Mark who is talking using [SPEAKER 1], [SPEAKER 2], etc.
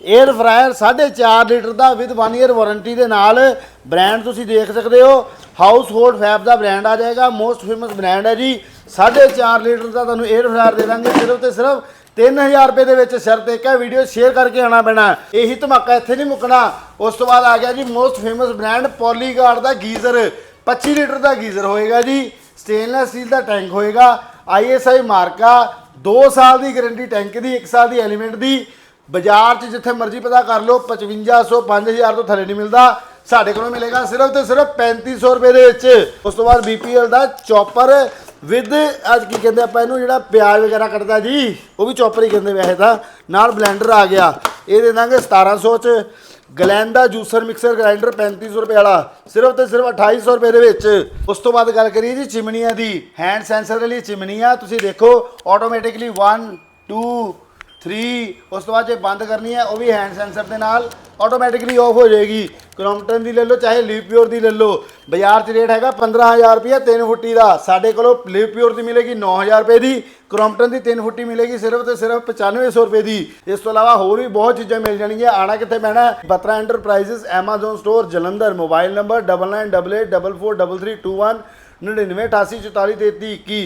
[SPEAKER 1] Air fryer 4.5 litre ਦਾ with 1 year warranty ਦੇ ਨਾਲ ਬ੍ਰਾਂਡ ਤੁਸੀਂ ਦੇਖ ਸਕਦੇ ਹੋ। ਹਾਊਸ ਹੋਲਡ ਫੈਬ ਦਾ ਬ੍ਰਾਂਡ ਆ ਜਾਏਗਾ। ਮੋਸਟ ਫੇਮਸ ਬ੍ਰਾਂਡ ਹੈ ਜੀ। 4.5 ਲੀਟਰ ਦਾ ਤੁਹਾਨੂੰ 에ਅਰ ਫਰਾਇਰ ਦੇ ਦਾਂਗੇ। ਸਿਰਫ ਤੇ ਸਿਰਫ 3000 ਰੁਪਏ ਦੇ ਵਿੱਚ ਸ਼ਰਤ ਇੱਕ ਹੈ। ਵੀਡੀਓ ਸ਼ੇਅਰ ਕਰਕੇ ਆਣਾ ਪੈਣਾ। ਇਹੀ ਧਮਾਕਾ ਇੱਥੇ ਨਹੀਂ ਮੁੱਕਣਾ। ਉਸ ਤੋਂ ਬਾਅਦ ਆ ਗਿਆ ਜੀ ਮੋਸਟ ਫੇਮਸ ਬ੍ਰਾਂਡ ਪੋਲੀਗਾਰਡ ਦਾ ਗੀਜ਼ਰ। 25 ਲੀਟਰ ਦਾ ਗੀਜ਼ਰ ਹੋਏਗਾ ਜੀ। ਸਟੇਨਲੈਸ ਸਟੀਲ ਦਾ ਟੈਂਕ ਹੋਏਗਾ। ਆਈਐਸਆਈ ਮਾਰਕਾ। 2 ਸਾਲ ਦੀ ਗਾਰੰਟੀ ਟੈਂਕ ਦੀ 1 ਸਾਲ ਦੀ ਐਲੀਮੈਂਟ ਦੀ। ਬਾਜ਼ਾਰ 'ਚ ਜਿੱਥੇ ਮਰਜ਼ੀ ਪਤਾ ਕਰ ਲਓ 5500 5000 ਤੋਂ ਥੱਲੇ ਨਹੀਂ ਮਿਲਦਾ। ਸਾਡੇ ਕੋਲੋਂ ਮਿਲੇਗਾ ਸਿਰਫ ਤੇ ਸਿਰਫ 3500 ਰੁਪਏ ਦੇ ਵਿੱਚ। ਉਸ ਤੋਂ ਬਾਅਦ ਬੀਪੀਐਲ ਦਾ ਚੌਪਰ ਵਿਦ, ਅੱਜ ਕੀ ਕਹਿੰਦੇ ਆਪਾਂ ਇਹਨੂੰ, ਜਿਹੜਾ ਪਿਆਜ਼ ਵਗੈਰਾ ਕੱਟਦਾ ਜੀ, ਉਹ ਵੀ ਚੌਪਰ ਹੀ ਕਹਿੰਦੇ ਵੈਸੇ ਤਾਂ। ਨਾਲ ਬਲੈਂਡਰ ਆ ਗਿਆ। ਇਹ ਦੇ ਦਾਂਗੇ 1700 ਚ। ਗਲੈਨ ਦਾ ਜੂਸਰ ਮਿਕਸਰ ਗ੍ਰਾਈਂਡਰ 3500 ਰੁਪਏ ਵਾਲਾ। ਸਿਰਫ ਤੇ ਸਿਰਫ 2800 ਰੁਪਏ ਦੇ ਵਿੱਚ। ਉਸ ਤੋਂ ਬਾਅਦ ਗੱਲ ਕਰੀਏ ਜੀ ਚਿਮਨੀਆਂ ਦੀ। ਹੈਂਡ ਸੈਂਸਰ ਵਾਲੀ ਚਿਮਨੀ ਆ ਤੁਸੀਂ ਦੇਖੋ ਆਟੋਮੈਟਿਕਲੀ 1 2 3 ਉਸ ਤੋਂ ਬਾਅਦ ਜੇ ਬੰਦ ਕਰਨੀ ਹੈ, ਉਹ ਵੀ ਹੈਂਡ ਸੈਂਸਰ ਦੇ ਨਾਲ ਆਟੋਮੈਟਿਕਲੀ ਆਫ ਹੋ ਜਾਏਗੀ। ਕ੍ਰੋਮਟਨ ਦੀ ਲੈ ਲਓ, ਚਾਹੇ ਲਿਵ ਪਿਓਰ ਦੀ ਲੈ ਲਓ। ਬਾਜ਼ਾਰ 'ਚ ਰੇਟ ਹੈਗਾ 15000 ਰੁਪਏ 3 ਫੁੱਟੀ ਦਾ। ਸਾਡੇ ਕੋਲੋਂ ਲਿਵ ਪਿਓਰ ਦੀ ਮਿਲੇਗੀ 9000 ਰੁਪਏ ਦੀ। ਕ੍ਰੋਮਟਨ ਦੀ 3 ਫੁੱਟੀ ਮਿਲੇਗੀ ਸਿਰਫ ਤੇ ਸਿਰਫ 9500 ਰੁਪਏ ਦੀ। ਇਸ ਤੋਂ ਇਲਾਵਾ ਹੋਰ ਵੀ ਬਹੁਤ ਚੀਜ਼ਾਂ ਮਿਲ ਜਾਣਗੀਆਂ। ਆਣਾ ਕਿੱਥੇ ਪੈਣਾ ਹੈ? Batra enterprises Amazon store Jalandhar. Mobile number 9988443321 9988443321